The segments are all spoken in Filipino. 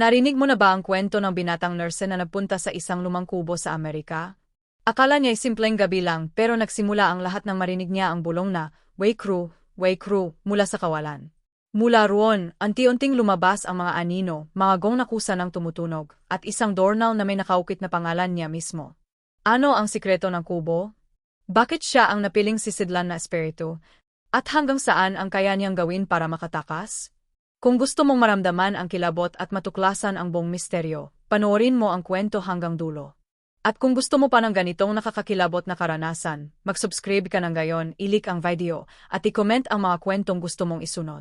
Narinig mo na ba ang kwento ng binatang nurse na nagpunta sa isang lumang kubo sa Amerika? Akala niya'y simpleng gabi lang pero nagsimula ang lahat ng marinig niya ang bulong na, Way crew, way crew, mula sa kawalan. Mula roon, anti-unting lumabas ang mga anino, mga gong nakusa ng tumutunog, at isang doornail na may nakaukit na pangalan niya mismo. Ano ang sikreto ng kubo? Bakit siya ang napiling sisidlan na espiritu? At hanggang saan ang kaya niyang gawin para makatakas? Kung gusto mong maramdaman ang kilabot at matuklasan ang buong misteryo, panoorin mo ang kwento hanggang dulo. At kung gusto mo pa ng ganitong nakakakilabot na karanasan, mag-subscribe ka ng gayon, ilik ang video, at i-comment ang mga kwentong gusto mong isunod.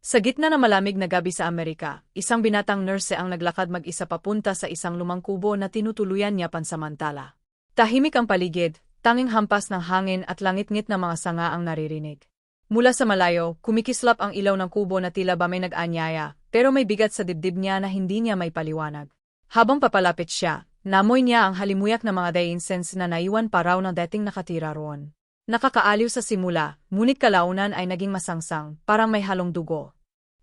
Sa gitna ng malamig na gabi sa Amerika, isang binatang nurse ang naglakad mag-isa papunta sa isang lumang kubo na tinutuluyan niya pansamantala. Tahimik ang paligid, tanging hampas ng hangin at langit-ngit na mga sanga ang naririnig. Mula sa malayo, kumikislap ang ilaw ng kubo na tila ba may nag-anyaya, pero may bigat sa dibdib niya na hindi niya may paliwanag. Habang papalapit siya, namoy niya ang halimuyak na mga day incense na naiwan pa raw ng dating nakatira roon. Nakakaaliw sa simula, ngunit kalaunan ay naging masangsang, parang may halong dugo.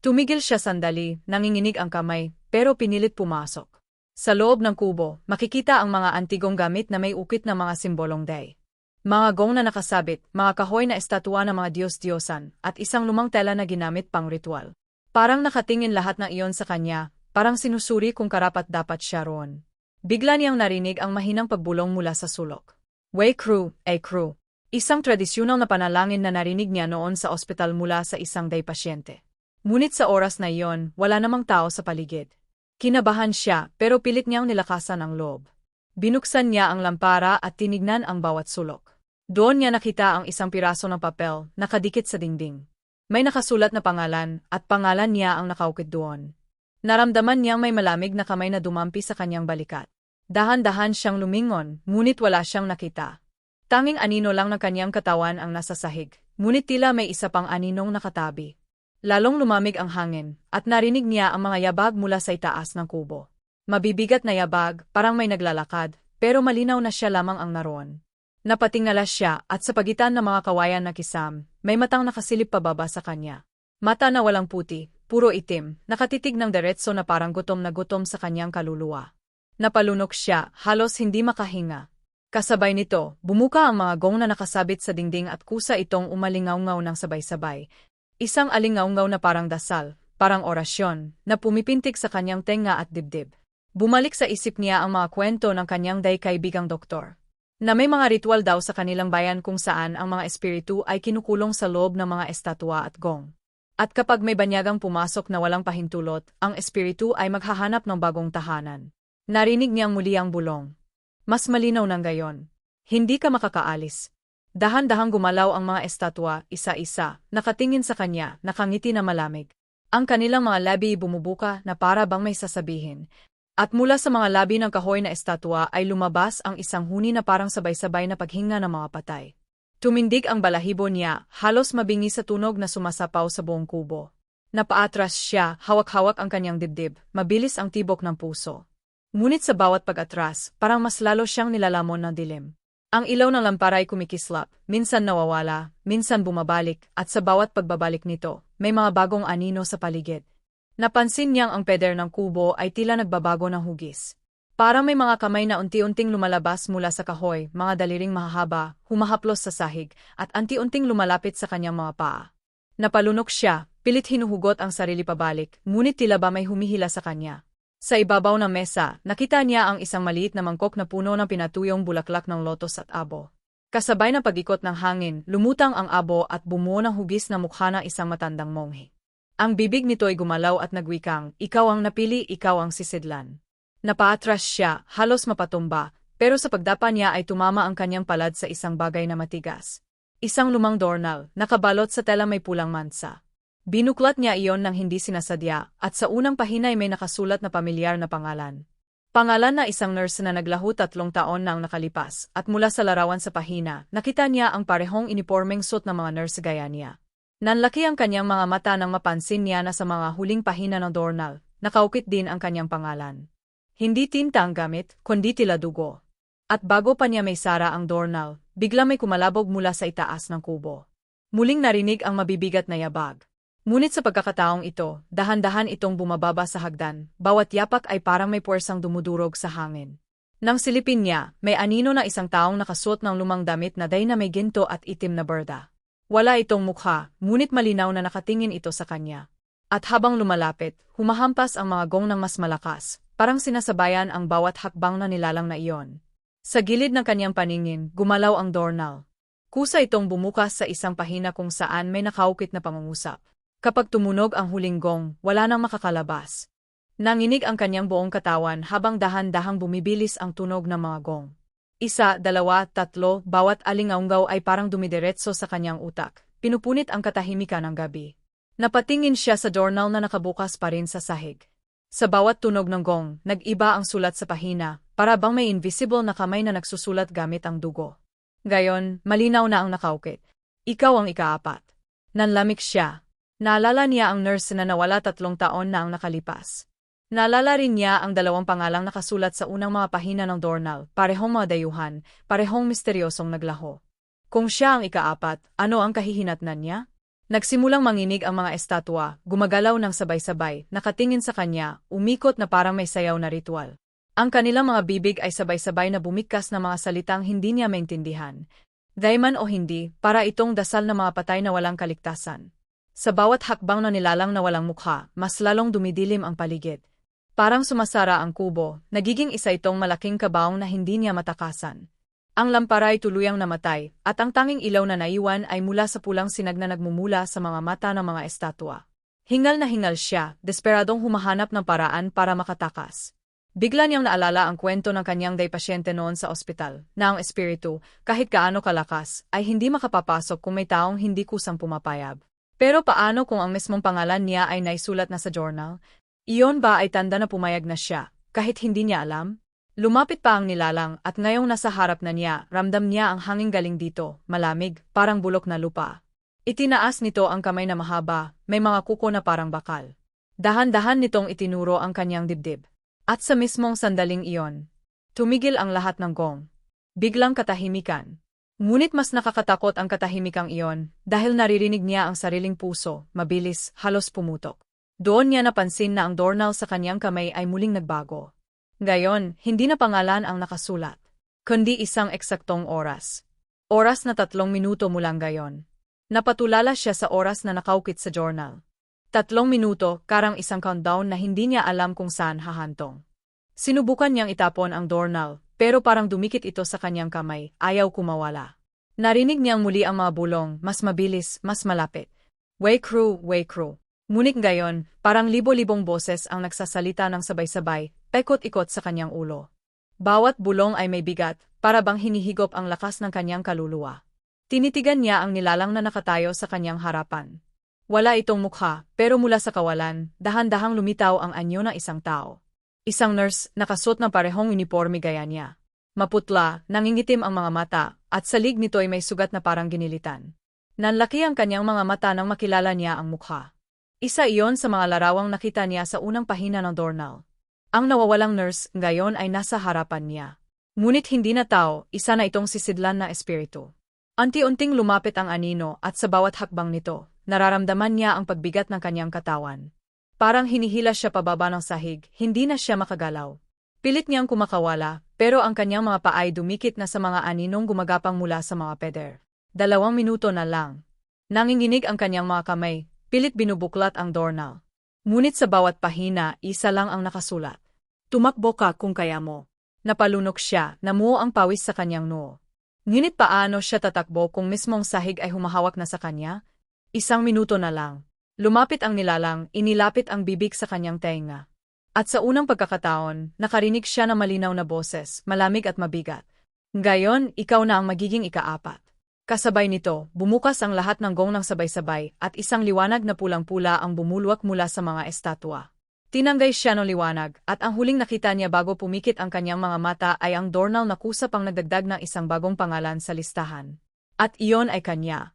Tumigil siya sandali, nanginginig ang kamay, pero pinilit pumasok. Sa loob ng kubo, makikita ang mga antigong gamit na may ukit na mga simbolong day. Mga gong na nakasabit, mga kahoy na estatwa ng mga Diyos-Diyosan, at isang lumang tela na ginamit pang ritual. Parang nakatingin lahat ng iyon sa kanya, parang sinusuri kung karapat-dapat siya roon. Bigla niyang narinig ang mahinang pagbulong mula sa sulok. Way crew, ay crew. Isang tradisyonal na panalangin na narinig niya noon sa ospital mula sa isang day pasyente. Ngunit sa oras na iyon, wala namang tao sa paligid. Kinabahan siya, pero pilit niyang nilakasan ang loob. Binuksan niya ang lampara at tinignan ang bawat sulok. Doon niya nakita ang isang piraso ng papel, nakadikit sa dingding. May nakasulat na pangalan, at pangalan niya ang nakaukit doon. Naramdaman niyang may malamig na kamay na dumampi sa kanyang balikat. Dahan-dahan siyang lumingon, ngunit wala siyang nakita. Tanging anino lang ng kanyang katawan ang nasa sahig, ngunit tila may isa pang aninong nakatabi. Lalong lumamig ang hangin, at narinig niya ang mga yabag mula sa itaas ng kubo. Mabibigat na yabag, parang may naglalakad, pero malinaw na siya lamang ang naroon. Napatingala siya at sa pagitan ng mga kawayan na kisam, may matang nakasilip pababa sa kanya. Mata na walang puti, puro itim, nakatitig ng diretso na parang gutom na gutom sa kanyang kaluluwa. Napalunok siya, halos hindi makahinga. Kasabay nito, bumuka ang mga gong na nakasabit sa dingding at kusa itong umalingaw-ngaw ng sabay-sabay. Isang alingaw-ngaw na parang dasal, parang orasyon, na pumipintig sa kanyang tenga at dibdib. Bumalik sa isip niya ang mga kwento ng kanyang day kaibigang doktor. Na may mga ritual daw sa kanilang bayan kung saan ang mga espiritu ay kinukulong sa loob ng mga estatwa at gong. At kapag may banyagang pumasok na walang pahintulot, ang espiritu ay maghahanap ng bagong tahanan. Narinig niyang muli ang bulong. Mas malinaw ng gayon. Hindi ka makakaalis. Dahan-dahang gumalaw ang mga estatwa, isa-isa, nakatingin sa kanya, nakangiti na malamig. Ang kanilang mga labi bumubuka na para bang may sasabihin, at mula sa mga labi ng kahoy na estatwa ay lumabas ang isang huni na parang sabay-sabay na paghinga ng mga patay. Tumindig ang balahibo niya, halos mabingi sa tunog na sumasapaw sa buong kubo. Napaatras siya, hawak-hawak ang kanyang dibdib, mabilis ang tibok ng puso. Ngunit sa bawat pag-atras, parang mas lalo siyang nilalamon ng dilim. Ang ilaw ng lampara ay kumikislap, minsan nawawala, minsan bumabalik, at sa bawat pagbabalik nito, may mga bagong anino sa paligid. Napansin niyang ang peder ng kubo ay tila nagbabago ng hugis. Parang may mga kamay na unti-unting lumalabas mula sa kahoy, mga daliring mahahaba, humahaplos sa sahig, at anti-unting lumalapit sa kanyang mga paa. Napalunok siya, pilit hinuhugot ang sarili pabalik, ngunit tila ba may humihila sa kanya. Sa ibabaw ng mesa, nakita niya ang isang maliit na mangkok na puno ng pinatuyong bulaklak ng lotos at abo. Kasabay ng pag-ikot ng hangin, lumutang ang abo at bumuo ng hugis na mukha ng isang matandang monghe. Ang bibig nito ay gumalaw at nagwikang, ikaw ang napili, ikaw ang sisidlan. Napaatras siya, halos mapatumba, pero sa pagdapa niya ay tumama ang kanyang palad sa isang bagay na matigas. Isang lumang doornail, nakabalot sa tela may pulang mansa. Binuklat niya iyon ng hindi sinasadya, at sa unang pahina ay may nakasulat na pamilyar na pangalan. Pangalan na isang nurse na naglaho tatlong taon na ang nakalipas, at mula sa larawan sa pahina, nakita niya ang parehong inipormeng suit ng mga nurse gaya niya. Nanlaki ang kanyang mga mata nang mapansin niya na sa mga huling pahina ng doornail, nakaukit din ang kanyang pangalan. Hindi tinta ang gamit, kundi tila dugo. At bago pa niya may sara ang doornail, bigla may kumalabog mula sa itaas ng kubo. Muling narinig ang mabibigat na yabag. Ngunit sa pagkakataong ito, dahan-dahan itong bumababa sa hagdan, bawat yapak ay parang may puwersang dumudurog sa hangin. Nang silipin niya, may anino na isang taong nakasuot ng lumang damit na day na may ginto at itim na berda. Wala itong mukha, ngunit malinaw na nakatingin ito sa kanya. At habang lumalapit, humahampas ang mga gong ng mas malakas, parang sinasabayan ang bawat hakbang na nilalang na iyon. Sa gilid ng kanyang paningin, gumalaw ang doorknob. Kusa itong bumukas sa isang pahina kung saan may nakaukit na pangungusap. Kapag tumunog ang huling gong, wala nang makakalabas. Nanginig ang kanyang buong katawan habang dahan-dahang bumibilis ang tunog ng mga gong. Isa, dalawa, tatlo, bawat alingaunggaw ay parang dumidiretso sa kanyang utak. Pinupunit ang katahimikan ng gabi. Napatingin siya sa doorknob na nakabukas pa rin sa sahig. Sa bawat tunog ng gong, nag-iba ang sulat sa pahina, para bang may invisible na kamay na nagsusulat gamit ang dugo. Gayon, malinaw na ang nakaukit. Ikaw ang ikaapat. Nanlamik siya, Naalala niya ang nurse na nawala tatlong taon na ang nakalipas. Naalala rin niya ang dalawang pangalang nakasulat sa unang mga pahina ng doorknob, parehong mga dayuhan, parehong misteryosong naglaho. Kung siya ang ikaapat, ano ang kahihinatnan niya? Nagsimulang manginig ang mga estatwa, gumagalaw ng sabay-sabay, nakatingin sa kanya, umikot na parang may sayaw na ritual. Ang kanilang mga bibig ay sabay-sabay na bumigkas na mga salitang hindi niya maintindihan. Dayman o hindi, para itong dasal na mga patay na walang kaligtasan. Sa bawat hakbang na nilalang na walang mukha, mas lalong dumidilim ang paligid. Parang sumasara ang kubo, nagiging isa itong malaking kabaong na hindi niya matakasan. Ang lampara ay tuluyang namatay, at ang tanging ilaw na naiwan ay mula sa pulang sinag na nagmumula sa mga mata ng mga estatwa. Hingal na hingal siya, desperadong humahanap ng paraan para makatakas. Bigla niyang naalala ang kwento ng kanyang day pasyente noon sa ospital, na ang espiritu, kahit kaano kalakas, ay hindi makapapasok kung may taong hindi kusang pumapayab. Pero paano kung ang mismong pangalan niya ay naisulat na sa journal? Iyon ba ay tanda na pumayag na siya, kahit hindi niya alam? Lumapit pa ang nilalang at ngayong nasa harap na niya, ramdam niya ang hanging galing dito, malamig, parang bulok na lupa. Itinaas nito ang kamay na mahaba, may mga kuko na parang bakal. Dahan-dahan nitong itinuro ang kanyang dibdib. At sa mismong sandaling iyon, tumigil ang lahat ng gong. Biglang katahimikan. Ngunit mas nakakatakot ang katahimikang iyon dahil naririnig niya ang sariling puso, mabilis, halos pumutok. Doon niya napansin na ang doorknob sa kanyang kamay ay muling nagbago. Gayon, hindi na pangalan ang nakasulat, kundi isang eksaktong oras. Oras na tatlong minuto mulang gayon. Napatulala siya sa oras na nakaukit sa journal. Tatlong minuto, karang isang countdown na hindi niya alam kung saan hahantong. Sinubukan niyang itapon ang doorknob, pero parang dumikit ito sa kanyang kamay, ayaw kumawala. Narinig niyang muli ang mga bulong, mas mabilis, mas malapit. Way crew, way crew. Ngunit gayon, parang libo-libong boses ang nagsasalita ng sabay-sabay, pekot-ikot sa kanyang ulo. Bawat bulong ay may bigat, para bang hinihigop ang lakas ng kanyang kaluluwa. Tinitigan niya ang nilalang na nakatayo sa kanyang harapan. Wala itong mukha, pero mula sa kawalan, dahan-dahang lumitaw ang anyo ng isang tao. Isang nurse, nakasuot ng parehong uniforme gaya niya. Maputla, nangingitim ang mga mata, at sa lig nito ay may sugat na parang ginilitan. Nanlaki ang kanyang mga mata nang makilala niya ang mukha. Isa iyon sa mga larawang nakita niya sa unang pahina ng doorknob. Ang nawawalang nurse ngayon ay nasa harapan niya. Ngunit hindi na tao, isa na itong sisidlan na espiritu. Anti-unting lumapit ang anino at sa bawat hakbang nito, nararamdaman niya ang pagbigat ng kanyang katawan. Parang hinihila siya pababa ng sahig, hindi na siya makagalaw. Pilit niyang kumakawala, pero ang kanyang mga paay dumikit na sa mga aninong gumagapang mula sa mga peder. Dalawang minuto na lang. Nanginginig ang kanyang mga kamay, pilit binubuklat ang doorknob. Ngunit sa bawat pahina, isa lang ang nakasulat. Tumakbo ka kung kaya mo. Napalunok siya, namuo ang pawis sa kanyang noo. Ngunit paano siya tatakbo kung mismong sahig ay humahawak na sa kanya? Isang minuto na lang. Lumapit ang nilalang, inilapit ang bibig sa kanyang tenga. At sa unang pagkakataon, nakarinig siya ng malinaw na boses, malamig at mabigat. Gayon, ikaw na ang magiging ikaapat. Kasabay nito, bumukas ang lahat ng gong ng sabay-sabay at isang liwanag na pulang-pula ang bumulwak mula sa mga estatwa. Tinanggay siya ng liwanag at ang huling nakita niya bago pumikit ang kanyang mga mata ay ang doorknob na kusap ang nagdagdag ng isang bagong pangalan sa listahan. At iyon ay kanya.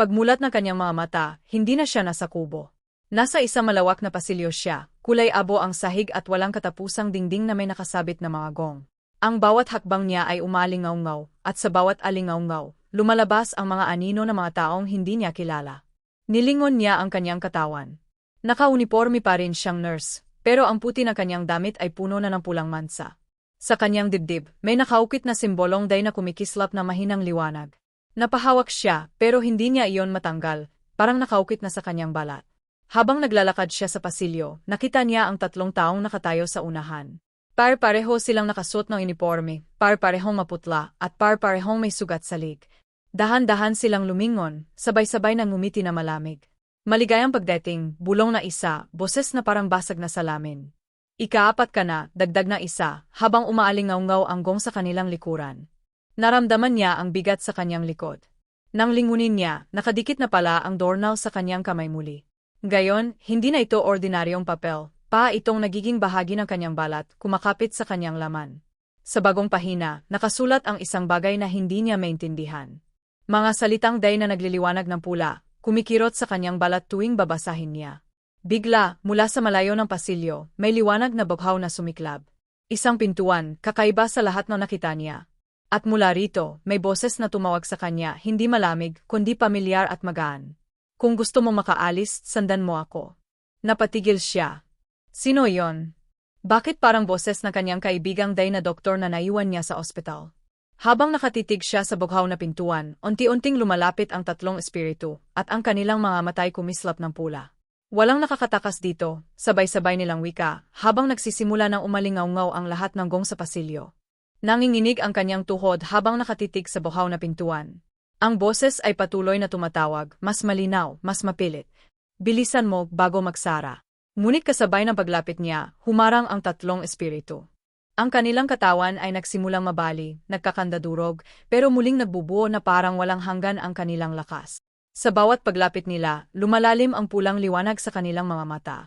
Pagmulat ng kanyang mga mata, hindi na siya nasa kubo. Nasa isang malawak na pasilyo siya, kulay abo ang sahig at walang katapusang dingding na may nakasabit na mga gong. Ang bawat hakbang niya ay umalingaw-ngaw, at sa bawat alingaw-ngaw, lumalabas ang mga anino ng mga taong hindi niya kilala. Nilingon niya ang kanyang katawan. Nakauniforme pa rin siyang nurse, pero ang puti na kanyang damit ay puno na ng pulang mansa. Sa kanyang dibdib, may nakaukit na simbolong day na kumikislap na mahinang liwanag. Napahawak siya, pero hindi niya iyon matanggal, parang nakaukit na sa kanyang balat. Habang naglalakad siya sa pasilyo, nakita niya ang tatlong taong nakatayo sa unahan. Par-pareho silang nakasuot ng uniforme, par-parehong maputla, at par-parehong may sugat sa lig. Dahan-dahan silang lumingon, sabay-sabay nang ngumiti na malamig. Maligayang pagdating, bulong na isa, boses na parang basag na salamin. Ikaapat ka na, dagdag na isa, habang umaalingaw-ngaw ang gong sa kanilang likuran. Naramdaman niya ang bigat sa kanyang likod. Nang lingunin niya, nakadikit na pala ang doorknob sa kanyang kamay muli. Gayon, hindi na ito ordinaryong papel, pa itong nagiging bahagi ng kanyang balat, kumakapit sa kanyang laman. Sa bagong pahina, nakasulat ang isang bagay na hindi niya maintindihan. Mga salitang day na nagliliwanag ng pula, kumikirot sa kanyang balat tuwing babasahin niya. Bigla, mula sa malayo ng pasilyo, may liwanag na bughaw na sumiklab. Isang pintuan, kakaiba sa lahat ng nakita niya. At mula rito, may boses na tumawag sa kanya, hindi malamig, kundi pamilyar at magaan. Kung gusto mo makaalis, sandan mo ako. Napatigil siya. Sino yon? Bakit parang boses na kanyang kaibigang day na doktor na naiwan niya sa ospital? Habang nakatitig siya sa bughaw na pintuan, unti-unting lumalapit ang tatlong espiritu, at ang kanilang mga matay kumislap ng pula. Walang nakakatakas dito, sabay-sabay nilang wika, habang nagsisimula ng umalingaw-ngaw ang lahat ng gong sa pasilyo. Nanginginig ang kanyang tuhod habang nakatitig sa buhaw na pintuan. Ang boses ay patuloy na tumatawag, mas malinaw, mas mapilit. Bilisan mo bago magsara. Ngunit kasabay ng paglapit niya, humarang ang tatlong espiritu. Ang kanilang katawan ay nagsimulang mabali, nagkakandadurog, pero muling nagbubuo na parang walang hanggan ang kanilang lakas. Sa bawat paglapit nila, lumalalim ang pulang liwanag sa kanilang mga mata.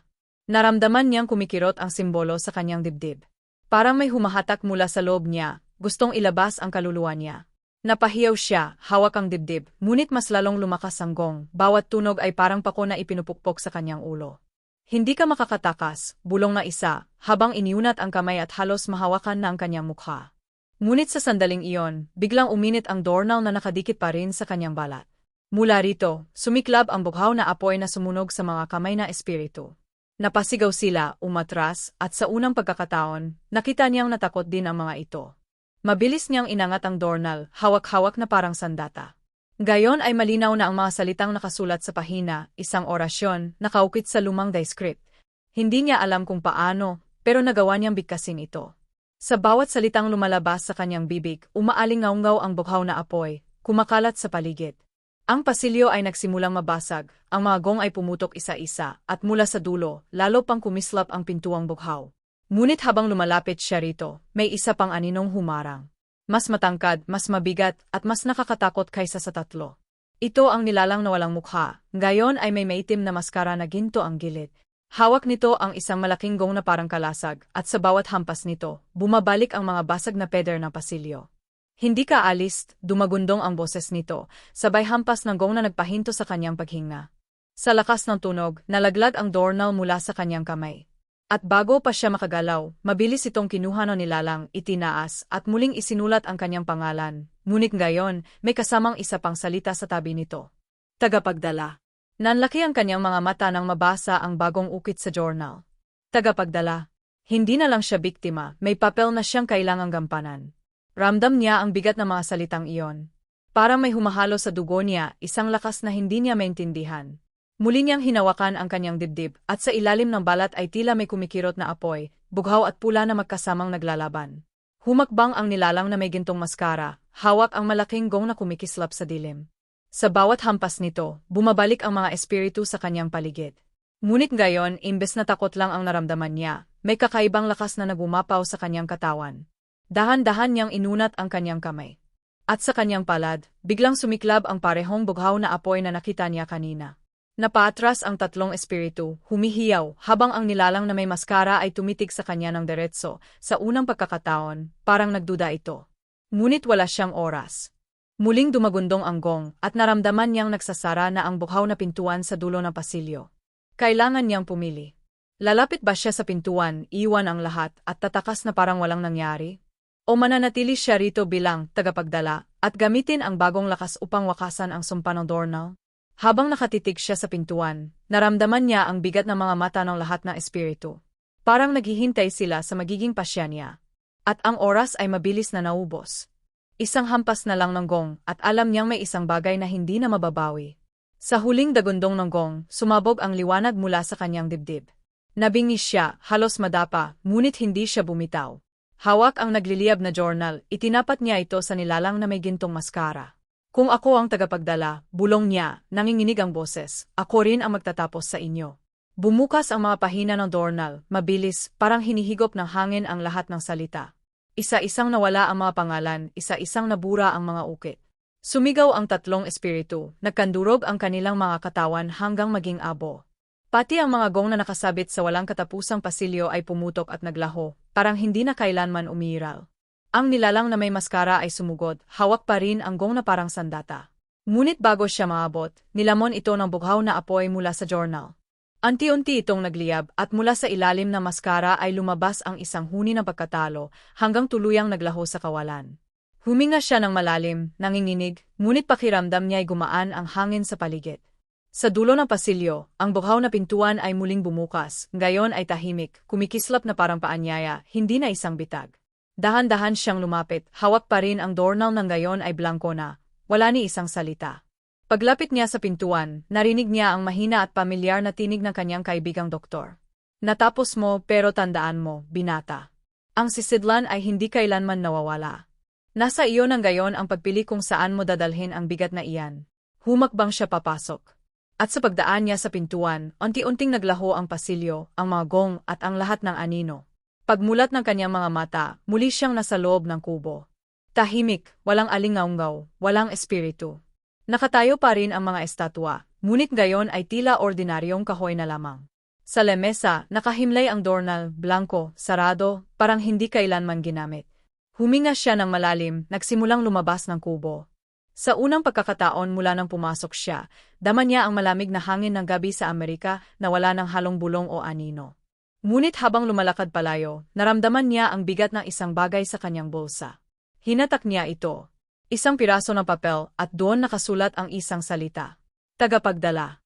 Naramdaman niyang kumikirot ang simbolo sa kanyang dibdib. Parang may humahatak mula sa loob niya, gustong ilabas ang kaluluwa niya. Napahiyaw siya, hawak ang dibdib, ngunit mas lalong lumakas ang gong, bawat tunog ay parang pako na ipinupukpok sa kanyang ulo. Hindi ka makakatakas, bulong na isa, habang iniunat ang kamay at halos mahawakan na ang kanyang mukha. Ngunit sa sandaling iyon, biglang uminit ang doorknob na nakadikit pa rin sa kanyang balat. Mula rito, sumiklab ang bughaw na apoy na sumunog sa mga kamay na espiritu. Napasigaw sila, umatras, at sa unang pagkakataon, nakita niyang natakot din ang mga ito. Mabilis niyang inangat ang doorknob, hawak-hawak na parang sandata. Gayon ay malinaw na ang mga salitang nakasulat sa pahina, isang orasyon, nakaukit sa lumang script. Hindi niya alam kung paano, pero nagawa niyang bigkasin ito. Sa bawat salitang lumalabas sa kanyang bibig, umaalingaw-ngaw ang bughaw na apoy, kumakalat sa paligid. Ang pasilyo ay nagsimulang mabasag, ang mga gong ay pumutok isa-isa, at mula sa dulo, lalo pang kumislap ang pintuang bughaw. Ngunit habang lumalapit siya rito, may isa pang aninong humarang mas matangkad, mas mabigat, at mas nakakatakot kaysa sa tatlo. Ito ang nilalang na walang mukha, gayon ay may maitim na maskara na ginto ang gilid. Hawak nito ang isang malaking gong na parang kalasag, at sa bawat hampas nito, bumabalik ang mga basag na peder ng pasilyo. Hindi ka alis, dumagundong ang boses nito, sabay hampas ng gong na nagpahinto sa kanyang paghinga. Sa lakas ng tunog, nalaglag ang doorknob mula sa kanyang kamay. At bago pa siya makagalaw, mabilis itong kinuha ng nilalang, itinaas, at muling isinulat ang kanyang pangalan. Ngunit ngayon, may kasamang isa pang salita sa tabi nito. Tagapagdala. Nanlaki ang kanyang mga mata nang mabasa ang bagong ukit sa journal. Tagapagdala. Hindi na lang siya biktima, may papel na siyang kailangang gampanan. Ramdam niya ang bigat ng mga salitang iyon. Para may humahalo sa dugo niya, isang lakas na hindi niya maintindihan. Muli niyang hinawakan ang kanyang dibdib, at sa ilalim ng balat ay tila may kumikirot na apoy, bughaw at pula na magkasamang naglalaban. Humakbang ang nilalang na may gintong maskara, hawak ang malaking gong na kumikislap sa dilim. Sa bawat hampas nito, bumabalik ang mga espiritu sa kanyang paligid. Ngunit gayon, imbes na takot lang ang naramdaman niya, may kakaibang lakas na nagumapaw sa kanyang katawan. Dahan-dahan niyang inunat ang kanyang kamay. At sa kanyang palad, biglang sumiklab ang parehong bughaw na apoy na nakita niya kanina. Napatras ang tatlong espiritu, humihiyaw, habang ang nilalang na may maskara ay tumitig sa kanya ng diretso. Sa unang pagkakataon, parang nagduda ito. Ngunit wala siyang oras. Muling dumagundong ang gong, at naramdaman niyang nagsasara na ang bukhaw na pintuan sa dulo ng pasilyo. Kailangan niyang pumili. Lalapit ba siya sa pintuan, iwan ang lahat, at tatakas na parang walang nangyari? O mananatili siya rito bilang tagapagdala, at gamitin ang bagong lakas upang wakasan ang sumpa ng doorknob? Habang nakatitig siya sa pintuan, naramdaman niya ang bigat ng mga mata ng lahat ng espiritu. Parang naghihintay sila sa magiging pasya niya. At ang oras ay mabilis na naubos. Isang hampas na lang ng gong at alam niyang may isang bagay na hindi na mababawi. Sa huling dagundong ng gong, sumabog ang liwanag mula sa kanyang dibdib. Nabingis siya, halos madapa, ngunit hindi siya bumitaw. Hawak ang nagliliyab na journal, itinapat niya ito sa nilalang na may gintong maskara. Kung ako ang tagapagdala, bulong niya, nanginginig ang boses, ako rin ang magtatapos sa inyo. Bumukas ang mga pahina ng journal, mabilis, parang hinihigop ng hangin ang lahat ng salita. Isa-isang nawala ang mga pangalan, isa-isang nabura ang mga ukit. Sumigaw ang tatlong espiritu, nagkandurog ang kanilang mga katawan hanggang maging abo. Pati ang mga gong na nakasabit sa walang katapusang pasilyo ay pumutok at naglaho, parang hindi na kailanman umiral. Ang nilalang na may maskara ay sumugod, hawak pa rin ang gong na parang sandata. Ngunit bago siya maabot, nilamon ito ng bughaw na apoy mula sa journal. Anti-unti itong nagliyab at mula sa ilalim ng maskara ay lumabas ang isang huni ng pagkatalo hanggang tuluyang naglaho sa kawalan. Huminga siya ng malalim, nanginginig, ngunit pakiramdam niya ay gumaan ang hangin sa paligid. Sa dulo ng pasilyo, ang bughaw na pintuan ay muling bumukas, ngayon ay tahimik, kumikislap na parang paanyaya, hindi na isang bitag. Dahan-dahan siyang lumapit, hawak pa rin ang doorknob ng gayon ay blanko na, wala ni isang salita. Paglapit niya sa pintuan, narinig niya ang mahina at pamilyar na tinig ng kanyang kaibigang doktor. Natapos mo pero tandaan mo, binata. Ang sisidlan ay hindi kailanman nawawala. Nasa iyo ng gayon ang pagpili kung saan mo dadalhin ang bigat na iyan. Humakbang siya papasok. At sa pagdaan niya sa pintuan, unti-unting naglaho ang pasilyo, ang mga gong at ang lahat ng anino. Pagmulat ng kanyang mga mata, muli siyang nasa loob ng kubo. Tahimik, walang alingaungaw, walang espiritu. Nakatayo pa rin ang mga estatwa, ngunit gayon ay tila ordinaryong kahoy na lamang. Sa lemesa, nakahimlay ang doorknob, blanco, sarado, parang hindi kailanman ginamit. Huminga siya ng malalim, nagsimulang lumabas ng kubo. Sa unang pagkakataon mula nang pumasok siya, dama niya ang malamig na hangin ng gabi sa Amerika na wala ng halong bulong o anino. Ngunit habang lumalakad palayo, naramdaman niya ang bigat ng isang bagay sa kanyang bulsa. Hinatak niya ito. Isang piraso ng papel at doon nakasulat ang isang salita. Tagapagdala.